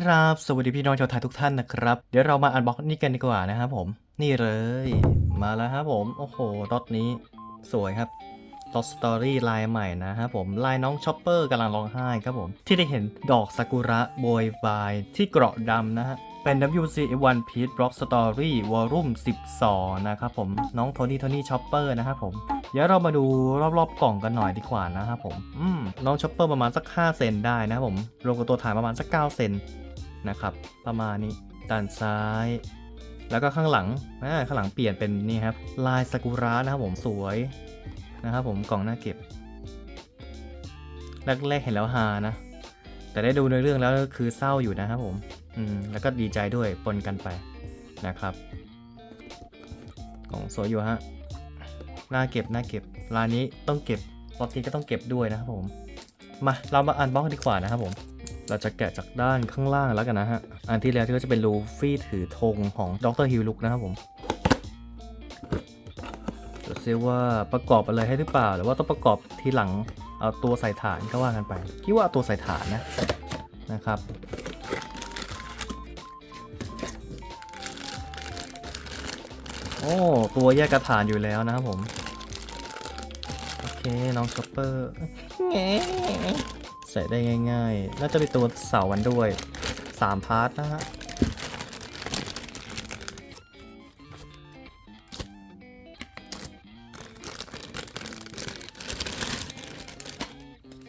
ครับ สวัสดีพี่น้องชาวไทยทุกท่านนะครับ เดี๋ยวเรามาอันบ็อกนี่กันดีกว่านะครับผม นี่เลย มาแล้วครับผม โอ้โหรถนี้ สวยครับรถสตอรี่ลายใหม่นะครับผม ลายน้องชอปเปอร์กำลังร้องไห้ครับผม ที่ได้เห็นดอกซากุระโบยบายที่เกราะดำนะฮะ เป็น WC One Piece Block Story Volume 12 นะครับผม น้องโทนี่โทนี่ชอปเปอร์นะครับผมเดี๋ยวเรามาดูรอบๆกล่องกันหน่อยดีกว่านะครับผม อืม น้องชอปเปอร์ประมาณสัก 5 เซนได้นะครับผม รวมกับตัวฐานประมาณสัก 9 เซน นะครับ ประมาณนี้ด้านซ้าย แล้วก็ข้างหลังอ่าข้างหลังเปลี่ยนเป็นนี่ครับลายซากุระนะครับผมสวยนะครับผมกล่องหน้าเก็บแรกๆเห็นแล้วฮานะ แต่ได้ดูในเรื่องแล้วก็คือเศร้าอยู่นะครับผมอืมแล้วก็ดีใจด้วยปนกันไปนะครับกล่องสวยอยู่ฮะน่าเก็บหน่าเก็บร้านนี้ต้องเก็บรอบนี้ก็ต้องเก็บด้วยนะครับผมมาเรามาอันบ็อกดีกว่านะครับผม เราจะแกะจากด้านข้างล่างแล้วกันนะฮะ อันที่แล้วก็จะเป็นลูฟี่ถือธงของดรฮิวลุกนะครับผมจะเซว่าประกอบอะไรให้หรือเปล่า หรือว่าต้องประกอบทีหลังเอาตัวใส่ฐานก็ว่ากันไป คิดว่าตัวใส่ฐานนะนะครับโอ้ตัวแยกกระฐานอยู่แล้วนะครับผม โอเค น้องชอปเปอร์ ใส่ได้ง่ายๆ น่าจะเป็นตัวเสาวันด้วย 3 พาร์ทนะฮะ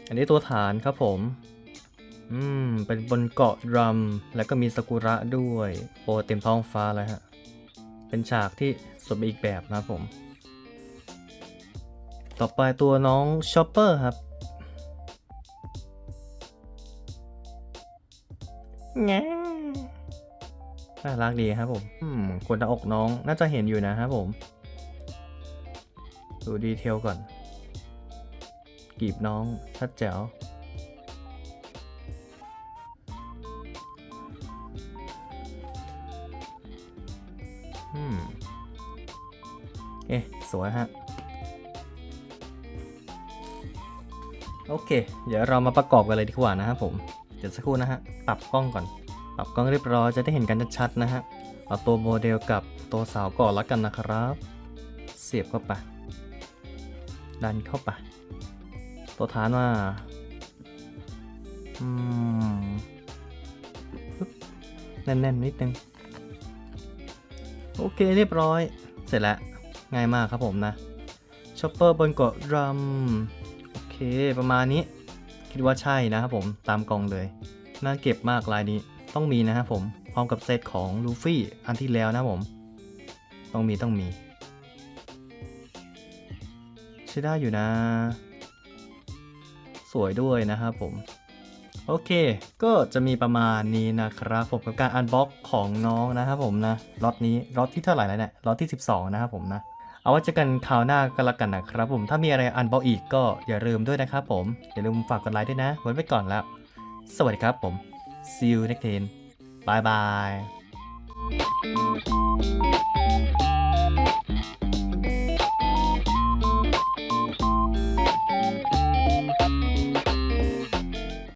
อันนี้ตัวฐานครับผม อืม เป็นบนเกาะดรัม แล้วก็มีซากุระด้วย โอ้เต็มท้องฟ้าเลยฮะ เป็นฉากที่สวยไปอีกแบบนะครับผม ต่อไปตัวน้องชอปเปอร์ครับ แง่น่ารักดีครับผมอืมขนหน้าอกน้องน่าจะเห็นอยู่นะครับผม ดูดีเทลก่อน กีบน้องชัดแจ๋วอืมเอ๊ะสวยฮะ โอเค เดี๋ยวเรามาประกอบกันเลยดีกว่านะครับผม เดี๋ยวสักครู่นะฮะ ปรับกล้องก่อน ปรับกล้องเรียบร้อยจะได้เห็นกันชัดๆนะฮะ เอาตัวโมเดลกับตัวเสาก่อนล้วกันนะครับ เสียบเข้าไป ดันเข้าไป ตัวฐานว่าอืมแน่นๆนิดนึง โอเคเรียบร้อย เสร็จแล้ว ง่ายมากครับผมนะชอปเปอร์บนเกาะรัม โอเคประมาณนี้ คิดว่าใช่นะครับผมตามกองเลย น่าเก็บมากลายนี้ต้องมีนะครับผมพร้อมกับเซตของลูฟี่อันที่แล้วนะผม ต้องมีต้องมีใช้ได้อยู่นะ สวยด้วยนะครับผม โอเค ก็จะมีประมาณนี้นะครับผมกับการอันบ็อกของน้องนะครับผมนะล็อตนี้ล็อตที่เท่าไหร่แล้วเนี่ยล็อตที่ 12 นะครับผมนะ เอาไว้เจอกันคราวหน้ากันละกันนะครับผม ถ้ามีอะไรอันบ็อกอีกก็อย่าลืมด้วยนะครับผม อย่าลืมฝากกดไลค์ด้วยนะวันไปก่อนแล้ว สวัสดีครับผม see you next time bye bye